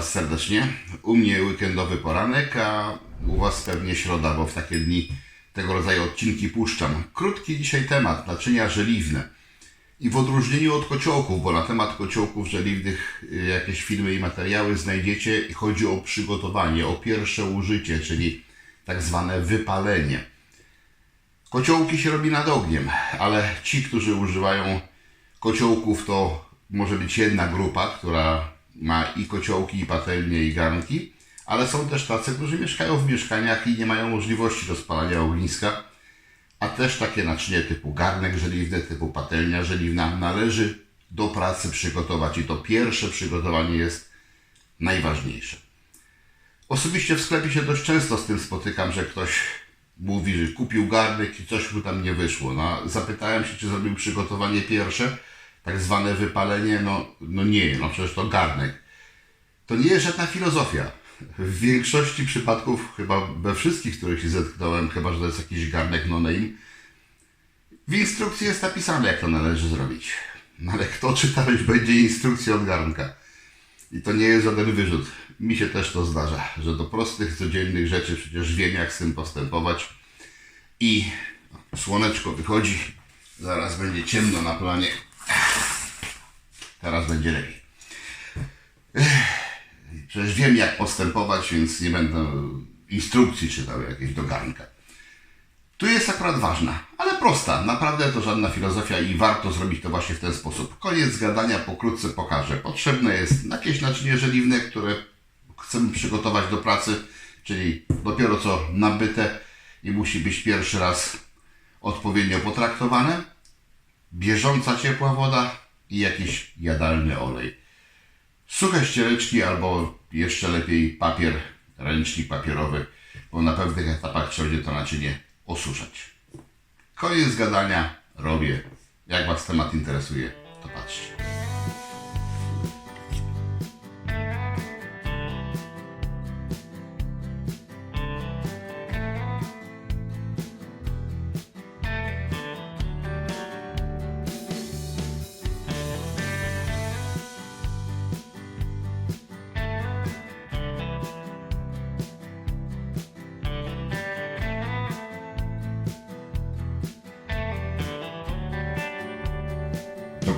Was serdecznie. U mnie weekendowy poranek, a u Was pewnie środa, bo w takie dni tego rodzaju odcinki puszczam. Krótki dzisiaj temat, naczynia żeliwne. I w odróżnieniu od kociołków, bo na temat kociołków żeliwnych y, jakieś filmy i materiały znajdziecie chodzi o przygotowanie, o pierwsze użycie, czyli tak zwane wypalenie. Kociołki się robi nad ogniem, ale ci, którzy używają kociołków, to może być jedna grupa, która ma i kociołki, i patelnie, i garnki, ale są też tacy, którzy mieszkają w mieszkaniach i nie mają możliwości rozpalania ogniska, a też takie naczynie typu garnek żeliwny, typu patelnia żeliwna należy do pracy przygotować i to pierwsze przygotowanie jest najważniejsze. Osobiście w sklepie się dość często z tym spotykam, że ktoś mówi, że kupił garnek i coś mu tam nie wyszło. No, zapytałem się, czy zrobił przygotowanie pierwsze, tak zwane wypalenie. No, no nie, no przecież to garnek. To nie jest żadna filozofia. W większości przypadków, chyba we wszystkich, których się zetknąłem, chyba że to jest jakiś garnek no name, w instrukcji jest napisane, jak to należy zrobić. No ale kto czytać będzie instrukcję od garnka? I to nie jest żaden wyrzut. Mi się też to zdarza, że do prostych, codziennych rzeczy przecież wiem, jak z tym postępować. I słoneczko wychodzi, zaraz będzie ciemno na planie. Teraz będzie lepiej. Przecież wiem, jak postępować, więc nie będę instrukcji czytał jakiejś do garnka. Tu jest akurat ważna, ale prosta. Naprawdę to żadna filozofia i warto zrobić to właśnie w ten sposób. Koniec gadania, pokrótce pokażę. Potrzebne jest jakieś naczynie żeliwne, które chcemy przygotować do pracy, czyli dopiero co nabyte i musi być pierwszy raz odpowiednio potraktowane. Bieżąca ciepła woda i jakiś jadalny olej. Suche ściereczki albo jeszcze lepiej papier, ręcznik papierowy, bo na pewnych etapach trzeba będzie to naczynie osuszać. Koniec gadania, robię. Jak Was temat interesuje, to patrzcie.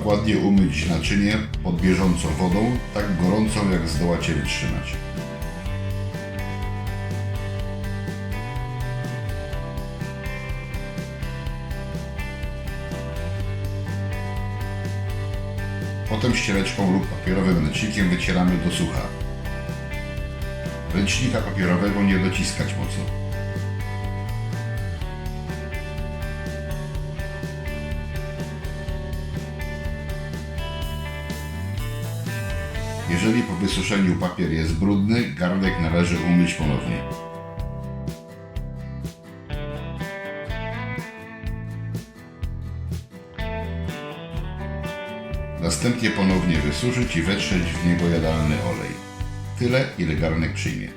Dokładnie umyć naczynie pod bieżącą wodą, tak gorącą jak zdołacie wytrzymać. Potem ściereczką lub papierowym ręcznikiem wycieramy do sucha. Ręcznika papierowego nie dociskać mocno. Jeżeli po wysuszeniu papier jest brudny, garnek należy umyć ponownie. Następnie ponownie wysuszyć i wetrzeć w niego jadalny olej. Tyle, ile garnek przyjmie.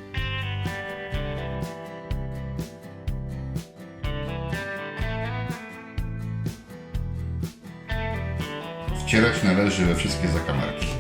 Wcierać należy we wszystkie zakamarki.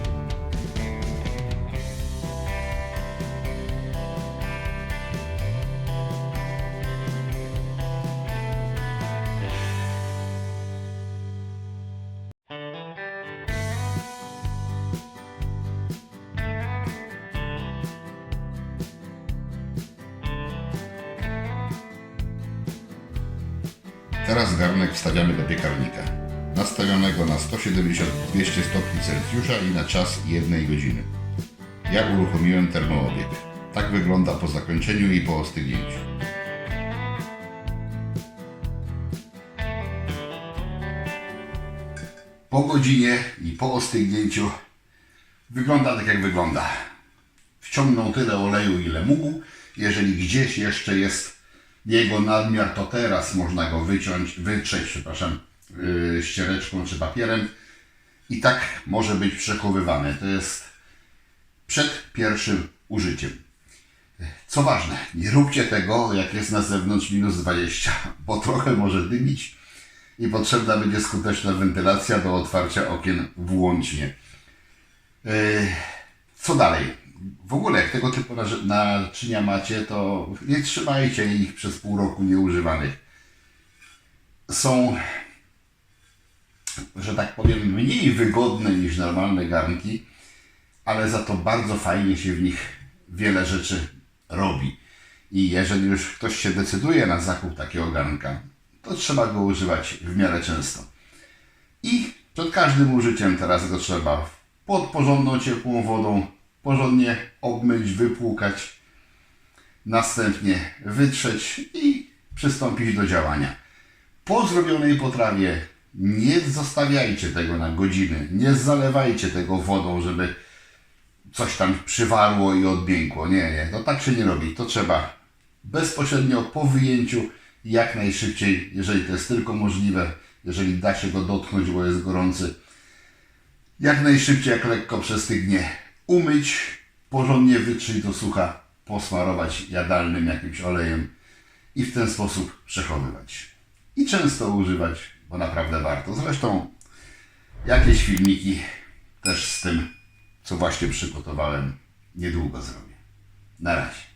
Teraz garnek wstawiamy do piekarnika. Nastawionego na 170-200 stopni Celsjusza i na czas jednej godziny. Ja uruchomiłem termoobieg. Tak wygląda po zakończeniu i po ostygnięciu. Po godzinie i po ostygnięciu wygląda tak jak wygląda. Wciągnął tyle oleju ile mógł. Jeżeli gdzieś jeszcze jest jego nadmiar, to teraz można go wyciąć, wytrzeć, przepraszam, yy, ściereczką czy papierem i tak może być przechowywany. To jest przed pierwszym użyciem. Co ważne, nie róbcie tego, jak jest na zewnątrz minus 20, bo trochę może dymić i potrzebna będzie skuteczna wentylacja do otwarcia okien włącznie. Yy, Co dalej? W ogóle jak tego typu naczynia macie, to nie trzymajcie ich przez pół roku nieużywanych. Są, że tak powiem, mniej wygodne niż normalne garnki, ale za to bardzo fajnie się w nich wiele rzeczy robi. I jeżeli już ktoś się decyduje na zakup takiego garnka, to trzeba go używać w miarę często. I przed każdym użyciem teraz go trzeba pod porządną ciepłą wodą porządnie obmyć, wypłukać, następnie wytrzeć i przystąpić do działania. Po zrobionej potrawie nie zostawiajcie tego na godziny, nie zalewajcie tego wodą, żeby coś tam przywarło i odmiękło. Nie, nie, to tak się nie robi. To trzeba bezpośrednio po wyjęciu, jak najszybciej, jeżeli to jest tylko możliwe, jeżeli da się go dotknąć, bo jest gorący, jak najszybciej, jak lekko przestygnie, umyć, porządnie wytrzeć do sucha, posmarować jadalnym jakimś olejem i w ten sposób przechowywać. I często używać, bo naprawdę warto. Zresztą jakieś filmiki też z tym, co właśnie przygotowałem, niedługo zrobię. Na razie.